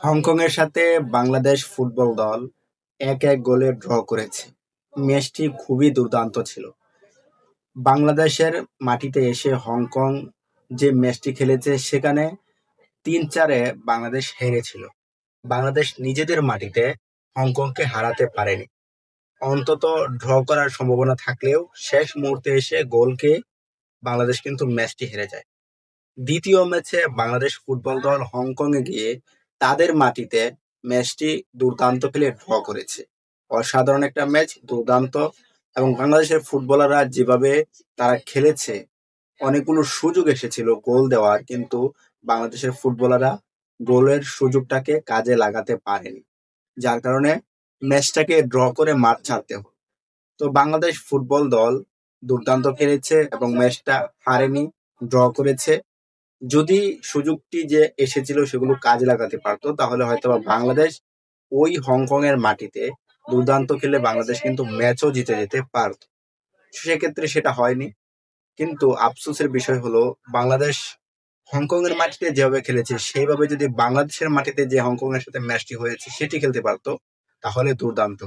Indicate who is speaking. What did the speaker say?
Speaker 1: হংকংয়ের সাথে বাংলাদেশ ফুটবল দল এক এক গোলে ড্র করেছে। ম্যাচটি খুবই দুর্দান্ত ছিল। বাংলাদেশের মাটিতে এসে হংকং যে ম্যাচটি খেলেছে, সেখানে তিন চারে বাংলাদেশ হেরেছিল। বাংলাদেশ নিজেদের মাটিতে হংকংকে হারাতে পারেনি। অন্তত ড্র করার সম্ভাবনা থাকলেও শেষ মুহূর্তে এসে গোলকে বাংলাদেশ কিন্তু ম্যাচটি হেরে যায়। দ্বিতীয় ম্যাচে বাংলাদেশ ফুটবল দল হংকংয়ে গিয়ে তাদের মাটিতে ম্যাচটি দুর্দান্ত খেলে ড্র করেছে। অসাধারণ একটা ম্যাচ, দুর্দান্ত। এবং বাংলাদেশের ফুটবলাররা যেভাবে তারা খেলেছে, অনেকগুলো সুযোগ এসেছিল গোল দেওয়ার, কিন্তু বাংলাদেশের ফুটবলাররা গোলের সুযোগটাকে কাজে লাগাতে পারেনি। যার কারণে ম্যাচটাকে ড্র করে মাঠ ছাড়তে হলো। তো বাংলাদেশ ফুটবল দল দুর্দান্ত খেলেছে এবং ম্যাচটা হারেনি, ড্র করেছে। যদি সুযোগটি যে এসেছিল সেগুলো কাজে লাগাতে পারতো, তাহলে হয়তো বাংলাদেশ ওই হংকং এর মাটিতে দুর্দান্ত খেলে বাংলাদেশ কিন্তু ম্যাচও জিতে যেতে পারত সেক্ষেত্রে সেটা হয়নি কিন্তু আফসোসের বিষয় হলো, বাংলাদেশ হংকং এর মাটিতে যেভাবে খেলেছে, সেইভাবে যদি বাংলাদেশের মাটিতে যে হংকং এর সাথে ম্যাচটি হয়েছে সেটি খেলতে পারতো, তাহলে দুর্দান্ত।